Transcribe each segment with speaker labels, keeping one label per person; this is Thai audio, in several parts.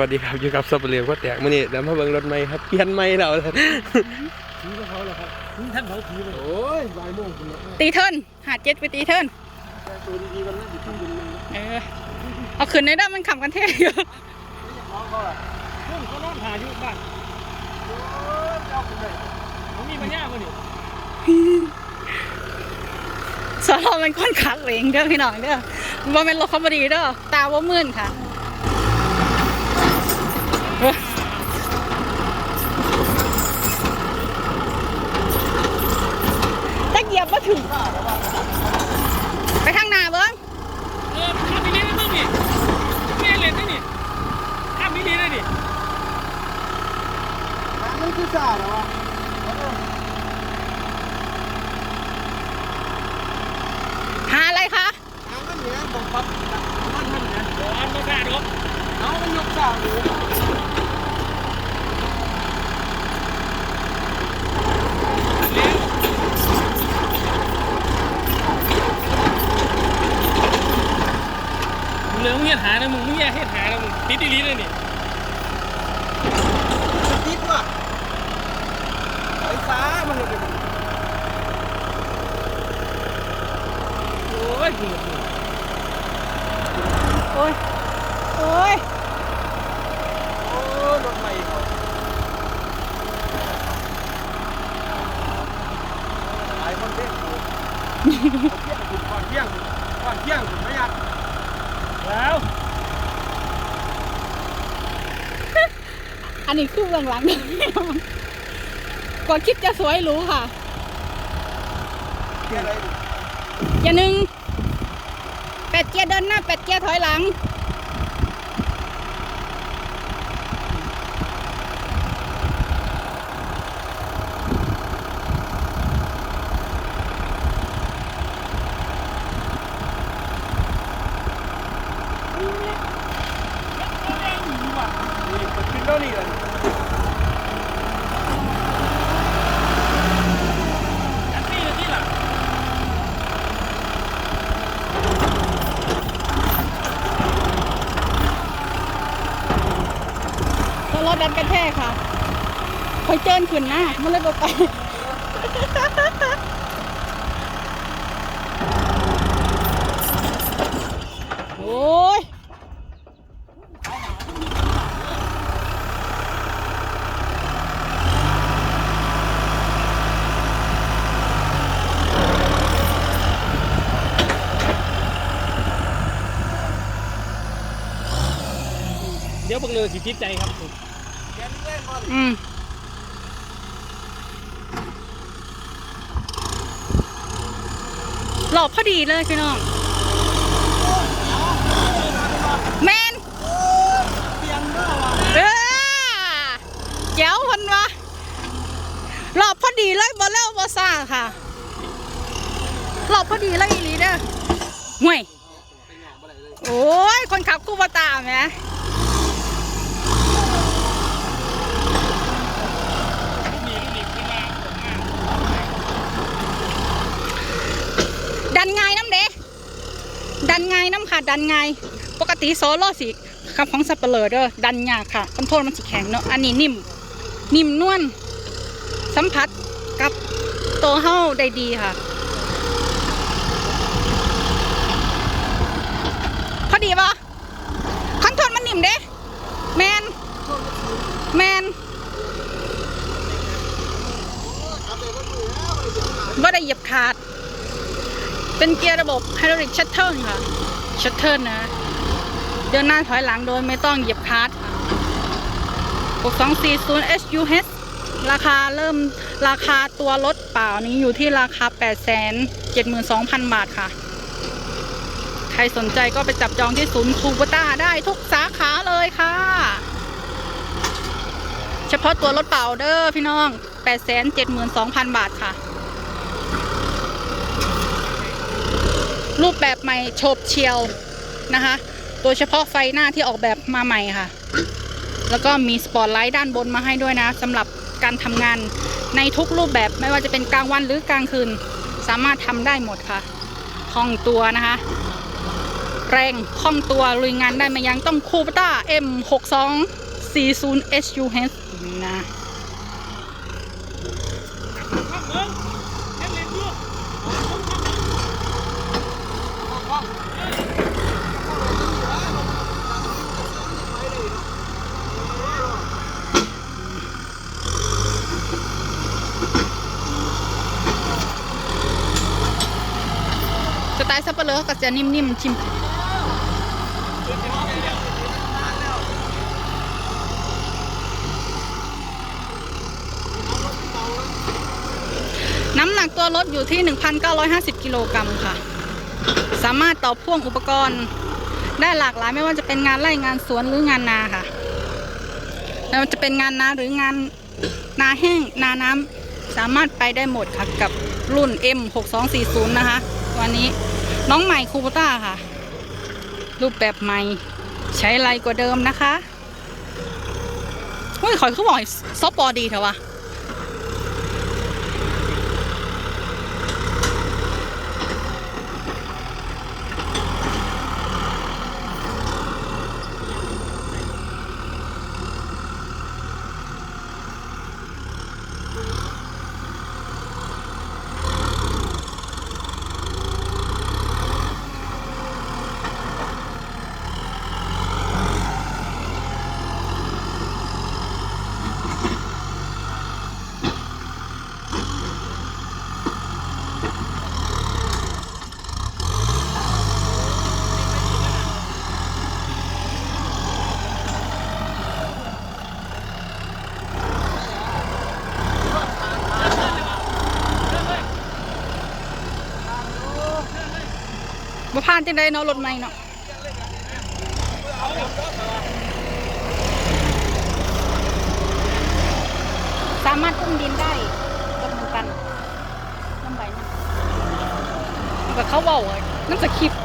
Speaker 1: วัสดีครับอยู่กับสับเปลือกว่าแตกมื่อนี้เดี๋ยวมาเบิ่งรถใหม่ครับเปลี่ยนใหม่แล้ว
Speaker 2: ผีก็เขาแหละครับนี่ท่านเขาผีเลย
Speaker 1: โอ้ยบ่ายโมงคุณ
Speaker 3: ตีเทิร์นหาเจ็ดไปตีเทิร์น
Speaker 1: ตัวดีๆมันไม่ติดขึ้นบินเลย
Speaker 3: เออเอาขึ้นได้ด้มันขับกันเท่อยู่
Speaker 1: น้องเขาล่ะ
Speaker 2: เรื่องเขานอนหาอยู่บ้าน
Speaker 1: โอ้ยเจ้าคุณเลย
Speaker 2: เขามีปัญญาบ่นี่
Speaker 3: สอนเราเป็นคนขับเองเด้อพี่น้องเด้อว่าเป็นรถคอมบดีเด้อตาว่ามื่นค่ะเอ้ยตะเกียบมาถึงไปทางหน้าเบิ้ง
Speaker 2: เออข้ามไปเรียนได้มั้งนี่ไม่ได้เรียนได้นี่ข้ามไปเรียนได้นี่
Speaker 1: มันคือซ่าเหรอวะ
Speaker 3: หาอะไรคะ
Speaker 1: เอามันเหนียวผมปั๊บมันมันเนี่ย
Speaker 2: โอ้อันก็ได้หรอก
Speaker 1: เอามันยกซ่าหรือ
Speaker 2: มึงเหลือมึงเหี้ยหานะมึงมึงแย่เฮ็ดหานะมึงติดอีหลีเลยนี่
Speaker 1: ติดว่ะไฟฟ้ามันเลย
Speaker 2: โอ้ย
Speaker 3: โอ้ยโอ้ย
Speaker 1: โอ้รถใหม่เขาหลายคนเด้งกูเที่ยงคุณ ก่อนเที่ยงก่อนเที่ยงคุณไม่อยาก
Speaker 2: แล้ว
Speaker 3: อันนี้คือเบื้องหลังกว่าคลิปจะสวยหรูค่ะ
Speaker 1: เที่ยงอะไรดิ
Speaker 3: เกียร์หนึ่งแปดเกียร์เดินหน้าแปดเกียร์ถอยหลัง
Speaker 1: นี่มันขึ้นแล้วนี่เลย
Speaker 2: จัดนี่เลยที่ล่ะ
Speaker 3: แล้วรถดัน กระแทกค่ะคอยเจินขึ้นนะมันเลยบไปโอ้ย
Speaker 2: เดี๋ยวบังเลยสิติดใจครับ
Speaker 3: อืมหลอกพอดีเลยพี่น้องแมนเออเจ๋วคนวะหลอกพอดีเลยบอลเล่บอซ่าค่ะหลอกพอดีเลยอีลีเด้อห่วยโอ้ย คนขับคู่บตามไหม
Speaker 2: นี่นี่ขึ้นมาผมมา
Speaker 3: ดั นไงายน้ำเด้ดันไงายน้ำค่ะ ดันไงายปกติโซโล่สิขับของสับเปลือเด้อดันยากค่ะคอนโทรลมันสิแข็งเนาะอันนี้นิ่ม นิ่มนวลสัมผัสกับตัวเฮาได้ดีค่ะ พอดีปะคอนโทรลมันนิ่มเด้แมนแมนว่าได้เหยียบขาด เป็นเกียร์ระบบไฮดรอลิกชัตเทิลค่ะชัตเทิลนะเดินหน้าถอยหลังโดยไม่ต้องเหยียบคลัตช์ค่ะ6240 SUH ราคาเริ่มราคาตัวรถเปล่านี้อยู่ที่ราคา 872,000 บาทค่ะ ใครสนใจก็ไปจับจองที่ศูนย์คูปต้าได้ทุกสาขาเลยค่ะ เฉพาะตัวรถเปล่าเด้อพี่น้อง 872,000 บาทค่ะ รูปแบบใหม่โฉบเฉียวนะคะ โดยเฉพาะไฟหน้าที่ออกแบบมาใหม่ค่ะ แล้วก็มีสปอตไลท์ด้านบนมาให้ด้วยนะสำหรับการทำงานในทุกรูปแบบไม่ว่าจะเป็นกลางวันหรือกลางคืน สามารถทำได้หมดค่ะคล่องตัวนะคะ แรงคล่องตัวลุยงานได้มายังต้องคูปต้า M6240 SUH นะ
Speaker 2: ข้างเมืองเล่นเล่นด้วย
Speaker 3: สไตล์ซับเลอก็จะนิ่มๆชิมน้ำหนักตัวรถอยู่ที่ 1,950 กิโลกรัมค่ะ สามารถต่อพ่วงอุปกรณ์ได้หลากหลายไม่ว่าจะเป็นงานไร่งานสวนหรืองานนาค่ะไม่ว่าจะเป็นงานนาหรืองานนาแห้งนาน้ำสามารถไปได้หมดค่ะกับรุ่น M6240 นะคะตัวนี้น้ น้องใหม่คูปต้าค่ะ รูปแบบใหม่ ใช้ไรกว่าเดิมนะคะเฮ้ยขอยเขาบอกซอฟบอดีเถอะวะ มาผ่านจังไดเนาะรถใหม่เนาะสามารถอุ้มดินได้กับเหมือนกันน้ำใบนะแบบเขาเบาอะน้ำสคริปต์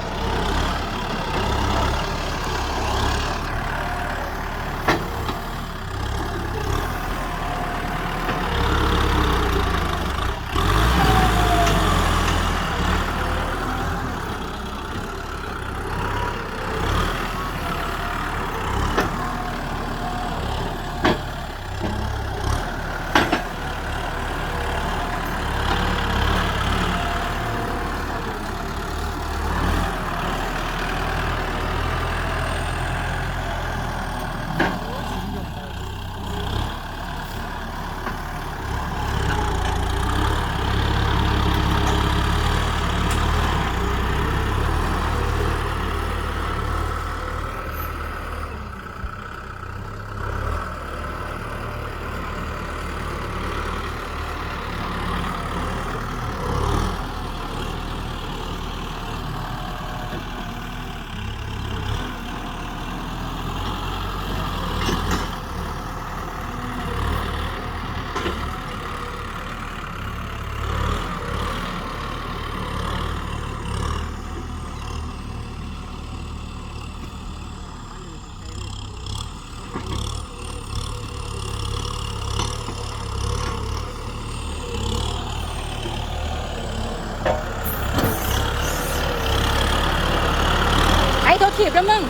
Speaker 3: ไอ้โทษถีบแล้วมึง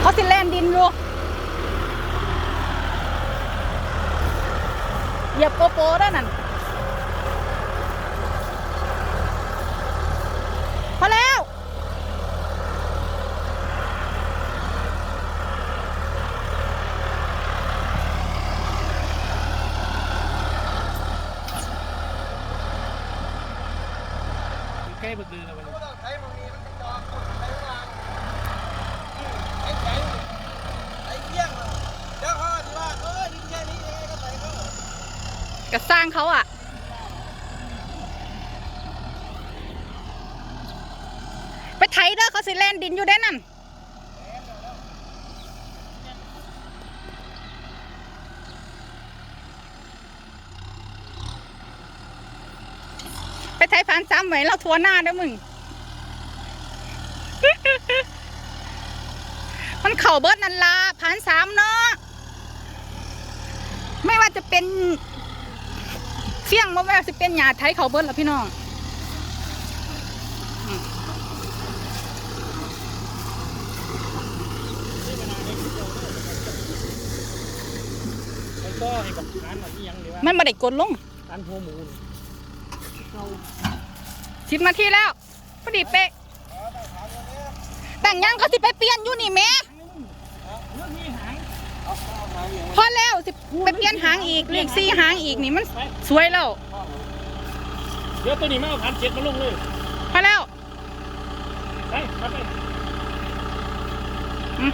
Speaker 3: เขาสิแลนดินอยู่เหยียบโกโปรได้นั่นพอแล้ว
Speaker 2: ใกล้บึกเดือนแล้ววัน
Speaker 1: ผู้ต้องใช้มันมีมันเป็นจอคนใช้วางไอ้แข็งไอ้เกี้ยงเดี๋ยวเขาจะว่าเออดินแค่นี้ยังไงก็ใส่เขา
Speaker 3: ก็สร้างเขาอะไปไถเด้อเขาสิแลนดินอยู่ได้นั่นไปไถผ่านซ้ำไว้แล้วทัวหน้าเด้อมึง มันเข่าเบิดนันลาผ่านสามเนาะไม่ว่าจะเป็น เสี้ยงมาแววสิเป็นหยาไทยเขาเบิ้ลล้วพี่น้อง
Speaker 2: มัน
Speaker 3: มาได้กดลง
Speaker 2: ร้านหัวมู
Speaker 3: สิบนาที่แล้วพอดีเป๊ะแต่งยังเขาสิไปเปลี่ยนอยู่นี่แม่ พอแล้วสิไปเปลี่ยนหางอีกเลขสี่หางอีกนี่มันสวยแล้ว
Speaker 2: เดี๋ยวตัวนี้ไม่เอาพันเจ็ดมาลงเลย
Speaker 3: พอแล้ว
Speaker 2: ไปไปไป
Speaker 3: อืม